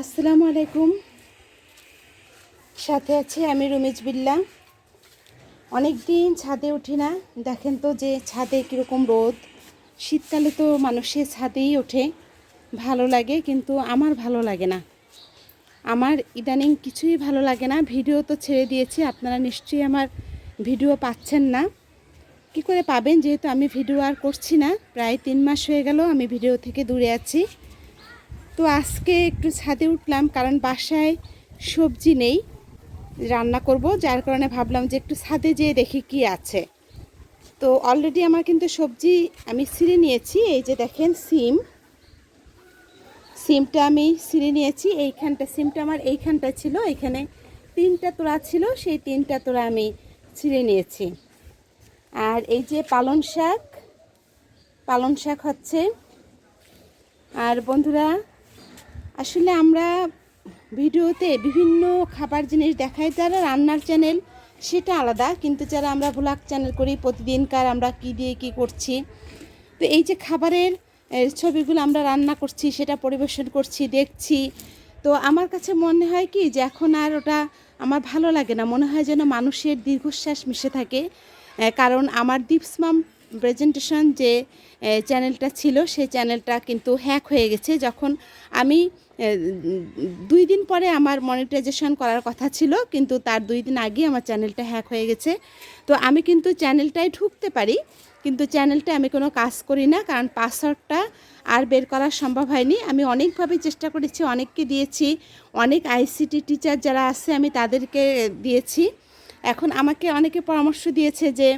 আসসালামু আলাইকুম। সাথে আছে আমি রমেশ বিল্লা। অনেক দিন ছাদে উঠি না। দেখেন তো যে ছাদে কীরকম রোদ। শীতকালে তো মানুষের ছাদেই ওঠে। ভালো লাগে কিন্তু আমার ভালো লাগে না। আমার ইদানিং কিছুই ভালো লাগে না। ভিডিও তো ছেড়ে দিয়েছি। আপনারা নিশ্চয়ই আমার ভিডিও পাচ্ছেন না। কি করে পাবেন? যেহেতু আমি ভিডিও আর করছি না। প্রায় তিন মাস হয়ে গেল আমি ভিডিও থেকে দূরে আছি। তো আজকে একটু ছাদে উঠলাম, কারণ বাসায় সবজি নেই, রান্না করব। যার কারণে ভাবলাম যে একটু ছাদে যেয়ে দেখি কি আছে। তো অলরেডি আমার কিন্তু সবজি আমি ছিঁড়ে নিয়েছি, এই যে দেখেন সিম। সিমটা আমি ছিঁড়ে নিয়েছি, এইখানটা সিমটা আমার এইখানটা ছিল, এখানে তিনটা তোড়া ছিল, সেই তিনটা তোড়া আমি ছিঁড়ে নিয়েছি। আর এই যে পালং শাক পালং শাক হচ্ছে। আর বন্ধুরা আসলে আমরা ভিডিওতে বিভিন্ন খাবার জিনিস দেখাই, যারা রান্নার চ্যানেল সেটা আলাদা, কিন্তু যারা আমরা ব্লগ চ্যানেল করি, প্রতিদিনকার আমরা কি দিয়ে কি করছি। তো এই যে খাবারের ছবিগুলো আমরা রান্না করছি, সেটা পরিবেশন করছি, দেখছি। তো আমার কাছে মনে হয় কি, যে এখন আর ওটা আমার ভালো লাগে না। মনে হয় যেন মানুষের দীর্ঘশ্বাস মিশে থাকে। কারণ আমার দীপসমাম প্রেজেন্টেশন যে চ্যানেলটা ছিল, সেই চ্যানেলটা কিন্তু হ্যাক হয়ে গেছে। যখন আমি দুই দিন পরে আমার মনিটাইজেশন করার কথা ছিল, কিন্তু তার দুই দিন আগে আমার চ্যানেলটা হ্যাক হয়ে গেছে। তো আমি কিন্তু চ্যানেলটায় ঢুকতে পারি, কিন্তু চ্যানেলটা আমি কোনো কাজ করি না, কারণ পাসওয়ার্ডটা আর বের করা সম্ভব হয়নি। আমি অনেকভাবে চেষ্টা করেছি, অনেককে দিয়েছি, অনেক আইসিটি টিচার যারা আছে, আমি তাদেরকে দিয়েছি। এখন আমাকে অনেকে পরামর্শ দিয়েছে যে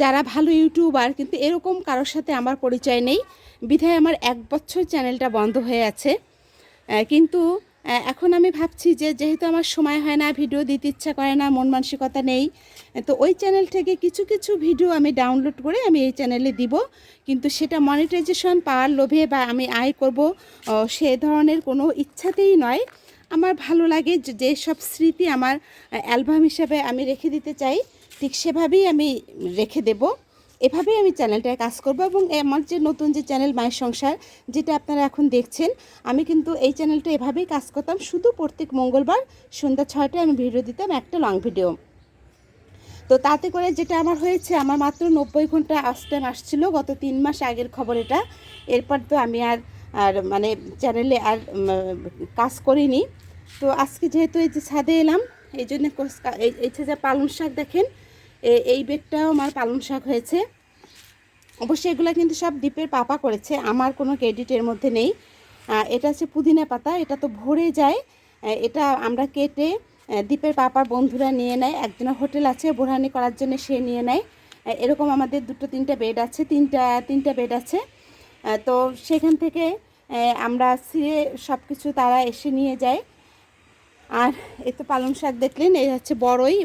যারা ভালো ইউটিউবার, কিন্তু এরকম কারোর সাথে আমার পরিচয় নেই। বিধায় আমার এক বছর চ্যানেলটা বন্ধ হয়ে আছে। কিন্তু এখন আমি ভাবছি যে যেহেতু আমার সময় হয় না, ভিডিও দিতে ইচ্ছা করে না, মন মানসিকতা নেই, তো ওই চ্যানেল থেকে কিছু কিছু ভিডিও আমি ডাউনলোড করে আমি এই চ্যানেলে দিব। কিন্তু সেটা মনিটাইজেশন পাওয়ার লোভে বা আমি আয় করব সে ধরনের কোনো ইচ্ছাতেই নয়। আমার ভালো লাগে যে যেসব স্মৃতি আমার অ্যালবাম হিসাবে আমি রেখে দিতে চাই। ঠিক সেভাবেই আমি রেখে দেব। এভাবেই আমি চ্যানেলটায় কাজ করব এবং আমার যে নতুন যে চ্যানেল মায়ের সংসার, যেটা আপনারা এখন দেখছেন, আমি কিন্তু এই চ্যানেলটা এভাবেই কাজ করতাম। শুধু প্রত্যেক মঙ্গলবার সন্ধ্যা ছয়টায় আমি ভিডিও দিতাম, একটা লং ভিডিও। তো তাতে করে যেটা আমার হয়েছে, আমার মাত্র নব্বই ঘণ্টা আসটাইম আসছিল, গত তিন মাস আগের খবর এটা। এরপর তো আমি আর আর মানে চ্যানেলে আর কাজ করিনি। তো আজকে যেহেতু এই যে ছাদে এলাম এই জন্য কোস- এই এই যে পালং শাক দেখেন এই বেডটাও আমার পালং শাক হয়েছে। অবশ্যই এগুলো কিন্তু সব দ্বীপের পাপা করেছে, আমার কোনো ক্রেডিটের মধ্যে নেই। এটা হচ্ছে পুদিনা পাতা, এটা তো ভরে যায়। এটা আমরা কেটে দ্বীপের পাপার বন্ধুরা নিয়ে নেয়, একজনের হোটেল আছে, বোরহানি করার জন্য সে নিয়ে নেয়। এরকম আমাদের দুটো তিনটা বেড আছে, তিনটা তিনটা বেড আছে। তো সেখান থেকে আমরা সিরে সব কিছু তারা এসে নিয়ে যায়। আর এই তো পালং শাক দেখলেন, এই হচ্ছে বড়ই,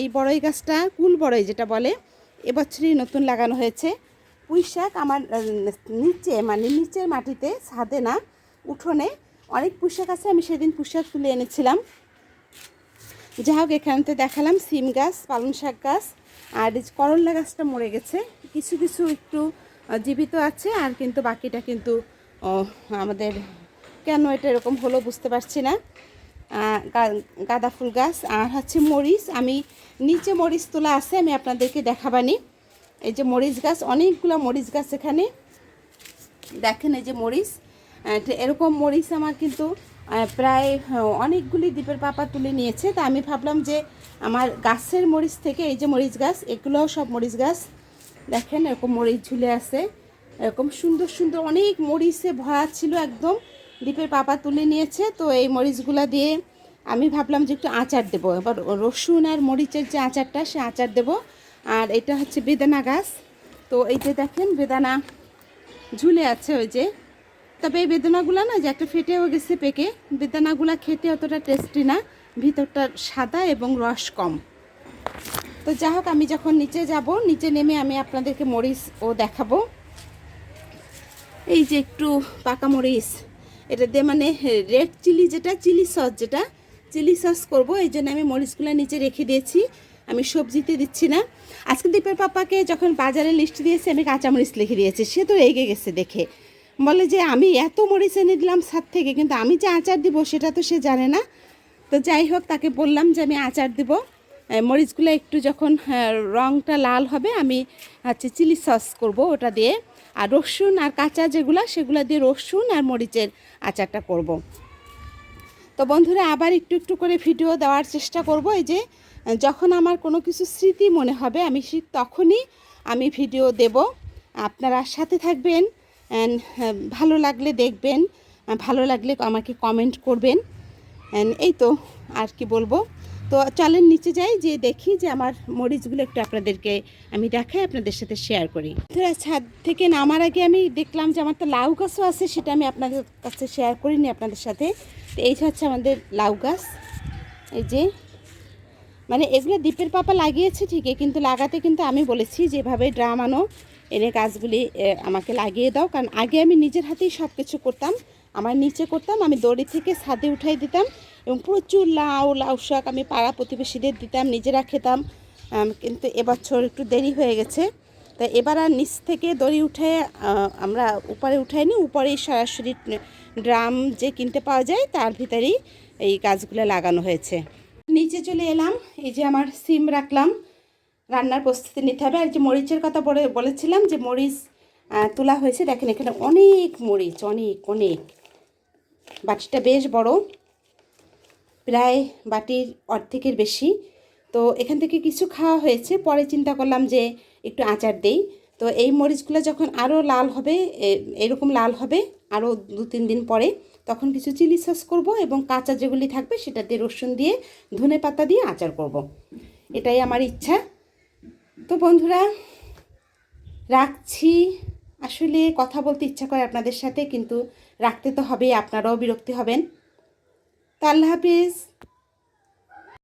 এই বড়ই গাছটা, কুল বড়ই যেটা বলে, এবছরই নতুন লাগানো হয়েছে। পুঁই শাক আমার নিচে মানে নিচের মাটিতে, ছাদে না, উঠোনে অনেক পুঁই শাক আছে, আমি সেদিন পুঁই শাক তুলে এনেছিলাম। যা হোক, এখানতে দেখালাম সিম গাছ, পালং শাক গাছ, আর এই করল্লা গাছটা মরে গেছে। কিছু কিছু একটু জীবিত আছে, আর কিন্তু বাকিটা কিন্তু আমাদের কেন এটা এরকম হলো বুঝতে পারছি না। গাঁদা ফুল গাছ আর হচ্ছে মরিচ। আমি নিচে মরিচ তোলা আছে, আমি আপনাদেরকে দেখাবানি। এই যে মরিচ গাছ, অনেকগুলো মরিচ গাছ এখানে। দেখেন এই যে মরিচ। এরকম মরিচ আমার কিন্তু প্রায় অনেকগুলি দ্বীপের পাপা তুলে নিয়েছে। তা আমি ভাবলাম যে আমার গাছের মরিচ থেকে এই যে মরিচ গাছ, এগুলোও সব মরিচ গাছ। দেখেন এরকম মরিচ ঝুলে আছে। এরকম সুন্দর সুন্দর অনেক মরিচে ভরা ছিল একদম। দ্বীপের পাপা তুলে নিয়েছে, তো এই মরিচগুলো দিয়ে আমি ভাবলাম যে একটু আচার দেবো। এবার রসুন আর মরিচের যে আচারটা, সে আচার দেবো। আর এটা হচ্ছে বেদানা গাছ। তো এই যে দেখেন, বেদানা ঝুলে আছে ওই যে। তবে এই বেদনাগুলো না যে একটা ফেটেও গেছে পেকে। বেদানাগুলো খেতে অতটা টেস্টি না। ভিতরটা সাদা এবং রস কম। তো যা হোক, আমি যখন নিচে যাব, নিচে নেমে আমি আপনাদেরকে মরিচ ও দেখাবো। এই যে একটু পাকা মরিচ। এটা দিয়ে মানে রেড চিলি যেটা চিলি সস যেটা চিলি সস করব এই জন্য আমি মরিচগুলো নিচে রেখে দিয়েছি। আমি সবজিতে দিচ্ছি না। আজকে দীপের পাপাকে যখন বাজারে লিস্ট দিয়েছি আমি কাঁচামরিচ লিখে দিয়েছি। সে তো রেগে গেছে দেখে। বলে যে আমি এত মরিচ এনে দিলাম সাত থেকে কিন্তু আমি যে আচার দিব সেটা তো সে জানে না। তো যাই হোক তাকে বললাম যে আমি আচার দিব। মরিচগুলো একটু যখন হ্যাঁ, রঙটা লাল হবে আমি হচ্ছে চিলি সস করব ওটা দিয়ে। আর রসুন আর কাঁচা যেগুলো সেগুলো দিয়ে রসুন আর মরিচের আচারটা করব। তো বন্ধুরা আবার একটু একটু করে ভিডিও দেওয়ার চেষ্টা করব। এই যে যখন আমার কোনো কিছু স্মৃতি মনে হবে আমি তখনই আমি ভিডিও দেব। আপনারা সাথে থাকবেন and, ভালো লাগলে দেখবেন ভালো লাগলে আমাকে কমেন্ট করবেন। এই তো আর কি বলব? তো চলেন নিচে যাই যে দেখি যে আমার মরিচগুলো একটু আপনাদেরকে আমি দেখাই, আপনাদের সাথে শেয়ার করি। ছাদ থেকে নামার আগে আমি দেখলাম যে আমার তো লাউ গাছও আছে, সেটা আমি আপনাদের কাছে শেয়ার করিনি আপনাদের সাথে। তো এই হচ্ছে আমাদের লাউ গাছ, এই যে। মানে এগুলো দ্বীপের পাপা লাগিয়েছে ঠিকই, কিন্তু লাগাতে কিন্তু আমি বলেছি যেভাবে ড্রাম আনো, এনে গাছগুলি আমাকে লাগিয়ে দাও। কারণ আগে আমি নিজের হাতেই সব কিছু করতাম। আমার নিচে করতাম, আমি দড়ি থেকে ছাদে উঠাই দিতাম এবং প্রচুর লাউ লাউ শাক আমি পাড়া প্রতিবেশীদের দিতাম, নিজেরা খেতাম। কিন্তু এবছর একটু দেরি হয়ে গেছে। তা এবার আর নিচ থেকে দড়ি উঠে আমরা উপরে উঠাইনি উপরেই সরাসরি ড্রাম যে কিনতে পাওয়া যায় তার ভিতরেই এই গাছগুলো লাগানো হয়েছে। নিচে চলে এলাম, এই যে আমার সিম রাখলাম, রান্নার প্রস্তুতি নিতে হবে। আর যে মরিচের কথা বলে, বলেছিলাম যে মরিচ তোলা হয়েছে, দেখেন এখানে অনেক মরিচ, অনেক অনেক। বাটিটা বেশ বড়, প্রায় বাটির অর্ধেকের বেশি। তো এখান থেকে কিছু খাওয়া হয়েছে, পরে চিন্তা করলাম যে একটু আচার দেই। তো এই মরিচগুলো যখন আরও লাল হবে এরকম লাল হবে, আরও দু তিন দিন পরে, তখন কিছু চিলি সস করব এবং কাঁচা যেগুলি থাকবে সেটা দিয়ে রসুন দিয়ে ধনে পাতা দিয়ে আচার করব। এটাই আমার ইচ্ছা। তো বন্ধুরা, রাখছি। আসলে কথা বলতে ইচ্ছা করে আপনাদের সাথে, কিন্তু রাখতে তো হবে আপনারাও বিরক্তি হবেন। তো আল্লাহ হাফিজ।